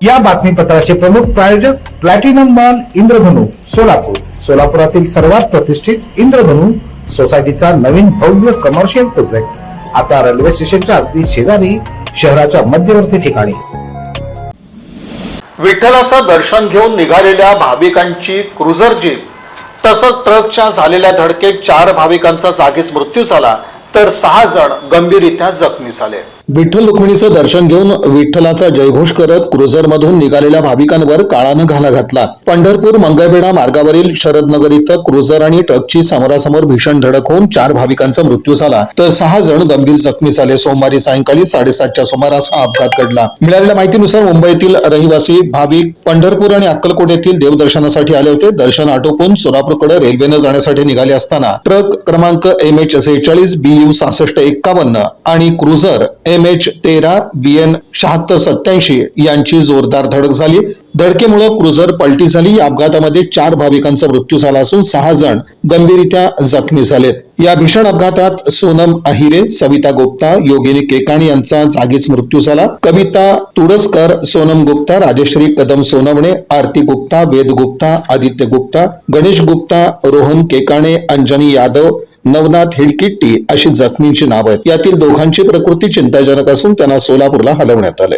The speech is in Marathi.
या बातमीपत्राचे प्रमुख प्रायोजक प्लॅटिनम मॉल इंद्रधनु सोलापूर. सोलापुरातील सर्वात प्रतिष्ठित इंद्रधनु सोसायटीचा नवीन भव्य कमर्शियल प्रोजेक्ट आता रेल्वे स्टेशनच्या अगदी शेजारी शहराच्या मध्यवर्ती ठिकाणी. विठ्ठलाचं दर्शन घेऊन निघालेल्या भाविकांची क्रुझर जीप तसंच ट्रकच्या झालेल्या धडकेत चार भाविकांचा जागीच मृत्यू झाला तर सहा जण गंभीररित्या जखमी झाले. विठ्ठल रुक्मिणीचं दर्शन घेऊन विठ्ठलाचा जयघोष करत क्रुझरमधून निघालेल्या भाविकांवर काळानं घाला घातला. पंढरपूर मंगळवेढा मार्गावरील शरदनगर इथं क्रुझर आणि ट्रकची समोरासमोर भीषण धडक होऊन चार भाविकांचा मृत्यू झाला. तर सहा जण गंभीर जखमी झाले. सोमवारी सायंकाळी साडेसातच्या सुमारास हा अपघात घडला. मिळालेल्या माहितीनुसार मुंबईतील रहिवासी भाविक पंढरपूर आणि अक्कलकोट येथील देवदर्शनासाठी आले होते. दर्शन आटोपून सोलापूरकडे रेल्वेनं जाण्यासाठी निघाले असताना ट्रक क्रमांक एम एच सेहेचाळीस बी यू सहासष्ट एक्कावन्न आणि क्रुझर एम एच तेरा बी एन शहात्तर सत्याऐंशी यांची जोरदार धडक झाली. धडकेमुळे क्रुझर पलटी झाली. या अपघातामध्ये चार भाविकांचा मृत्यू झाला असून सहा जण गंभीररित्या जखमी झालेत. या भीषण अपघातात सोनम अहिरे सविता गुप्ता योगिनी केकाणी यांचा जागीच मृत्यू झाला. कविता तुडसकर सोनम गुप्ता राजेश्री कदम सोनवणे आरती गुप्ता वेद गुप्ता आदित्य गुप्ता गणेश गुप्ता रोहन केकाणे अंजनी यादव नवनाथ हिडकिट्टी अशी जखमींची नावं आहेत. यातील दोघांची प्रकृती चिंताजनक असून त्यांना सोलापूरला हलवण्यात आले